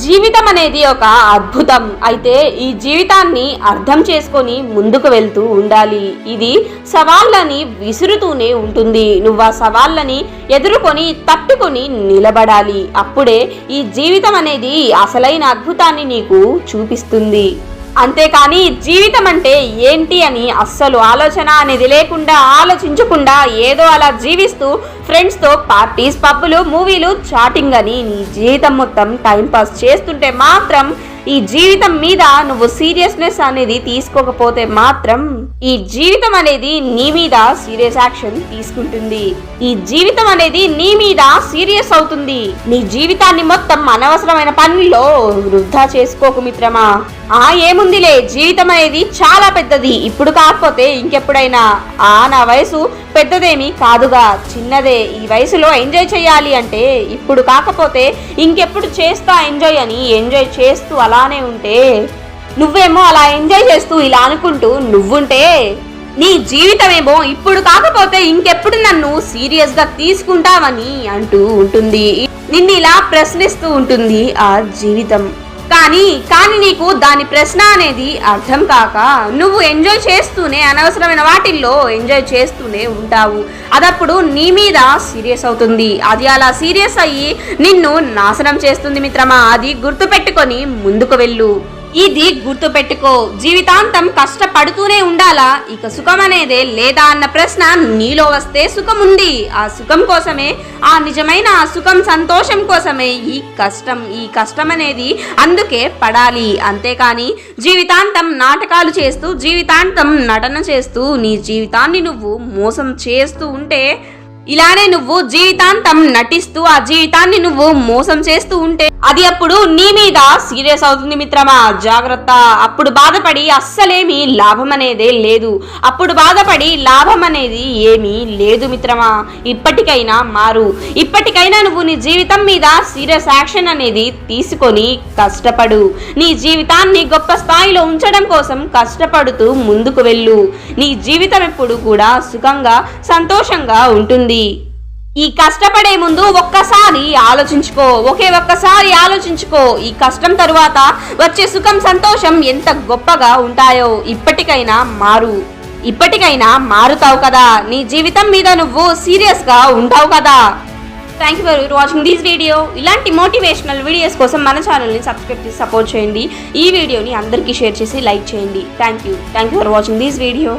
జీవితం అనేది ఒక అద్భుతం. అయితే ఈ జీవితాన్ని అర్థం చేసుకొని ముందుకు వెళ్తూ ఉండాలి. ఇది సవాళ్ళని విసురుతూనే ఉంటుంది. నువ్వు ఆ సవాళ్ళని ఎదుర్కొని తట్టుకొని నిలబడాలి. అప్పుడే ఈ జీవితం అనేది అసలైన అద్భుతాన్ని నీకు చూపిస్తుంది. అంతేకాని జీవితం అంటే ఏంటి అని అస్సలు ఆలోచన అనేది లేకుండా ఆలోచించకుండా ఏదో అలా జీవిస్తూ ఫ్రెండ్స్తో పార్టీస్ పబ్బులు మూవీలు చాటింగ్ అని నీ జీవితం మొత్తం టైంపాస్ చేస్తుంటే మాత్రం ఈ జీవితం మీద నువ్వు సీరియస్నెస్ అనేది తీసుకోకపోతే మాత్రం ఈ జీవితం అనేది నీ మీద సీరియస్ యాక్షన్ తీసుకుంటుంది. ఈ జీవితం అనేది నీ మీద సీరియస్ అవుతుంది. నీ జీవితాన్ని మొత్తం అనవసరమైన పనుల్లో వృద్ధా చేసుకోకు మిత్రమా. ఆ ఏముందిలే జీవితం అనేది చాలా పెద్దది. ఇప్పుడు కాకపోతే ఇంకెప్పుడైనా? ఆ నా వయసు పెద్దదేమి కాదుగా. చిన్నదే. ఈ వయసులో ఎంజాయ్ చేయాలి అంటే ఇప్పుడు కాకపోతే ఇంకెప్పుడు చేస్తా ఎంజాయ్ అని ఎంజాయ్ చేస్తూ అలానే ఉంటే నువ్వేమో అలా ఎంజాయ్ చేస్తూ ఇలా అనుకుంటూ నువ్వుంటే నీ జీవితమేమో ఇప్పుడు కాకపోతే ఇంకెప్పుడు నన్ను సీరియస్గా తీసుకుంటావని అంటూ ఉంటుంది. నిన్ను ఇలా ప్రశ్నిస్తూ ఉంటుంది ఆ జీవితం. కానీ కానీ నీకు దాని ప్రశ్న అనేది అర్థం కాక నువ్వు ఎంజాయ్ చేస్తూనే అనవసరమైన వాటిల్లో ఎంజాయ్ చేస్తూనే ఉంటావు. అదప్పుడు నీ మీద సీరియస్ అవుతుంది. అది అలా సీరియస్ అయ్యి నిన్ను నాశనం చేస్తుంది మిత్రమా? అది గుర్తుపెట్టుకొని ముందుకు వెళ్ళు. ఇది గుర్తుపెట్టుకో. జీవితాంతం కష్టపడుతూనే ఉండాలా? ఇక సుఖం అనేదే లేదా అన్న ప్రశ్న నీలో వస్తే సుఖం ఉంది ఆ సుఖం కోసమే ఆ నిజమైన ఆ సుఖం సంతోషం కోసమే ఈ కష్టం ఈ కష్టం అనేది అందుకే పడాలి. అంతేకాని జీవితాంతం నాటకాలు చేస్తూ జీవితాంతం నటన చేస్తూ నీ జీవితాన్ని నువ్వు మోసం చేస్తూ ఉంటే ఇలానే నువ్వు జీవితాంతం నటిస్తూ ఆ జీవితాన్ని నువ్వు మోసం చేస్తూ ఉంటే అది అప్పుడు నీ మీద సీరియస్ అవుతుంది మిత్రమా? జాగ్రత్త. అప్పుడు బాధపడి అస్సలేమి లాభం అనేదే లేదు. అప్పుడు బాధపడి లాభం అనేది ఏమీ లేదు మిత్రమా. ఇప్పటికైనా మారు. ఇప్పటికైనా నువ్వు నీ జీవితం మీద సీరియస్ యాక్షన్ అనేది తీసుకొని కష్టపడు. నీ జీవితాన్ని గొప్ప స్థాయిలో ఉంచడం కోసం కష్టపడుతూ ముందుకు వెళ్ళు. నీ జీవితం ఎప్పుడు కూడా సుఖంగా సంతోషంగా ఉంటుంది. ఉంటుంది ఈ కష్టపడే ముందు ఒక్కసారి ఆలోచించుకో. ఒకే ఒక్కసారి ఆలోచించుకో. ఈ కష్టం తరువాత వచ్చే సుఖం సంతోషం ఎంత గొప్పగా ఉంటాయో ఇప్పటికైనా మారు. ఇప్పటికైనా మారుతావు కదా. నీ జీవితం మీద నువ్వు సీరియస్గా ఉంటావు కదా. Thank you for watching this video ఇలాంటి మోటివేషనల్ వీడియోస్ కోసం మన ఛానల్ని సబ్స్క్రైబ్ చేసి సపోర్ట్ చేయండి. ఈ వీడియోని అందరికీ షేర్ చేసి లైక్ చేయండి. Thank you thank you for watching this video